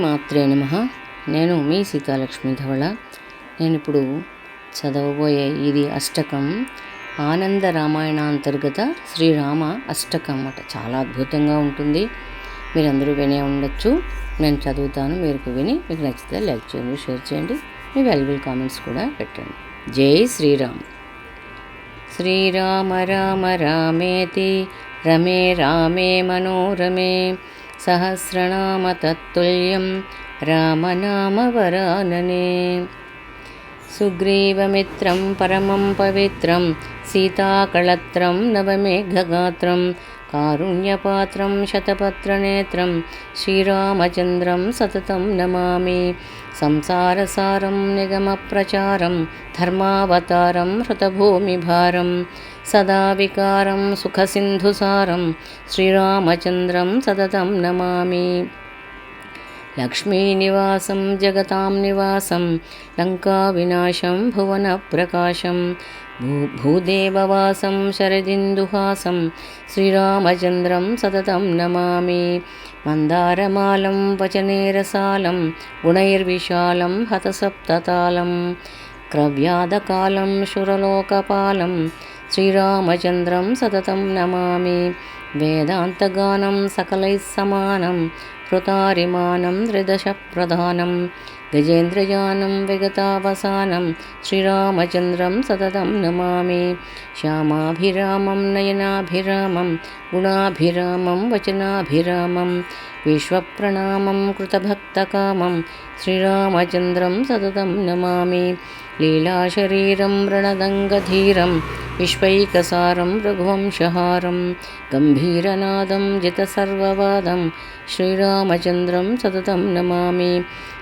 మాత్రే నమ. నేను మీ సీతాలక్ష్మి ధవళ. నేను ఇప్పుడు చదవబోయే ఇది అష్టకం. ఆనంద రామాయణాంతర్గత శ్రీరామ అష్టకం అన్నమాట చాలా అద్భుతంగా ఉంటుంది. మీరందరూ వినే ఉండొచ్చు. నేను చదువుతాను. మీరు విని మీకు నచ్చితే లైక్ చేయండి షేర్ చేయండి. మీ వాల్యుబుల్ కామెంట్స్ కూడా పెట్టండి. జై శ్రీరామ్. శ్రీరామ రామ రామేతి. రమే రామే మనోరమే. सहस्रनामतत्तुल्यं रामनामवरानने। सुग्रीवमित्रं परमं पवित्रं सीताकळत्रं नवमेघगात्रं కారుణ్యపాత్రం శతపత్రనేత్రం శ్రీరామచంద్రం సతతం నమామి. సంసారసారం నిగమప్రచారం ధర్మావతారం హృతభూమిభారం సదా వికారం సుఖసింధుసారం శ్రీరామచంద్రం సతతం నమామి. లక్ష్మీనివాసం జగతాం నివాసం లంకావినాశం భువనప్రకాశం భూ భూదేవవాసం శరదిందుహాసం శ్రీరామచంద్రం సతతం నమామి మందారమాలం వచనేరసాలం గుణైర్విశాలం హతసప్తతాళం క్రవ్యాదకాలం శురలోకపాలం శ్రీరామచంద్రం సతతం నమామి వేదాంతగానం సకలైः సమానం హృతారిమానం త్రిదశ ప్రధానం గజేంద్రయానం విగతావసానం శ్రీరామచంద్రం సతతం నమామి శ్యామాభిరామం నయనాభిరామం గుణాభిరామం వచనాభిరామం విశ్వప్రణామం కృతభక్తకామం శ్రీరామచంద్రం సతతం నమామి లీలాశరీరం రణదంగధీరం విశ్వైకసారం రఘువంశహారం గంభీరనాదం జితసర్వవాదం శ్రీరామచంద్రం సతతం నమామి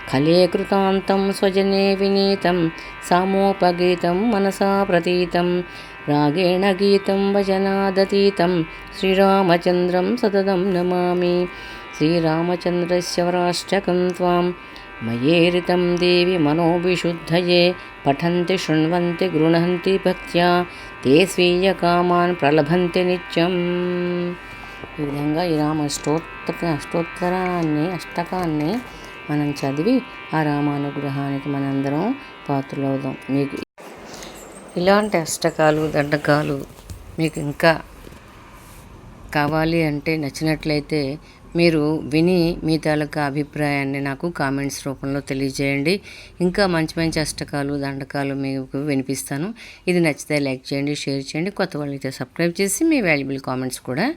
ఖలే కృతాంతం స్వజనే వినీతం సామోపగీతం మనసా ప్రతీతం రాగేణ గీతం వచనాదతీతం శ్రీరామచంద్రం సతతం నమామి శ్రీరామచంద్రస్య వరాష్టకం త్వాం మయేరితం దేవి మనోవిశుద్ధయే పఠంతి శృణ్వంతి గృణంతి భక్త్యా తే స్వీయకామాన్ ప్రలభంతి నిత్యం. ఈ విధంగా ఈ రామ అష్టోత్తర అష్టోత్తరాన్ని అష్టకాన్ని మనం చదివి ఆ రామానుగ్రహానికి మనందరం పాత్రలవుదాం. మీకు ఇలాంటి అష్టకాలు దండకాలు మీకు ఇంకా కావాలి అంటే నచ్చినట్లయితే మీరు విని మీ తాలూకా అభిప్రాయాన్ని నాకు కామెంట్స్ రూపంలో తెలియజేయండి. ఇంకా మంచి మంచి అష్టకాలు దండకాలు మీకు వినిపిస్తాను. ఇది నచ్చితే లైక్ చేయండి షేర్ చేయండి. కొత్త వాళ్ళైతే సబ్స్క్రైబ్ చేసి మీ వాల్యుబుల్ కామెంట్స్ కూడా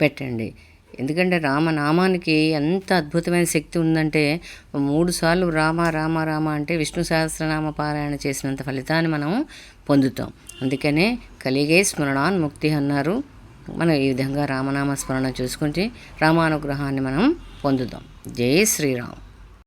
పెట్టండి. ఎందుకంటే రామనామానికి ఎంత అద్భుతమైన శక్తి ఉందంటే మూడు సార్లు రామ రామ రామ అంటే విష్ణు సహస్రనామ పారాయణ చేసినంత ఫలితాన్ని మనం పొందుతాం. అందుకనే కలిగే స్మరణాన్ ముక్తి అన్నారు. మనం ఈ విధంగా రామనామ స్మరణ చూసుకుంటే రామానుగ్రహాన్ని మనం పొందుదాం. జై శ్రీరామ్.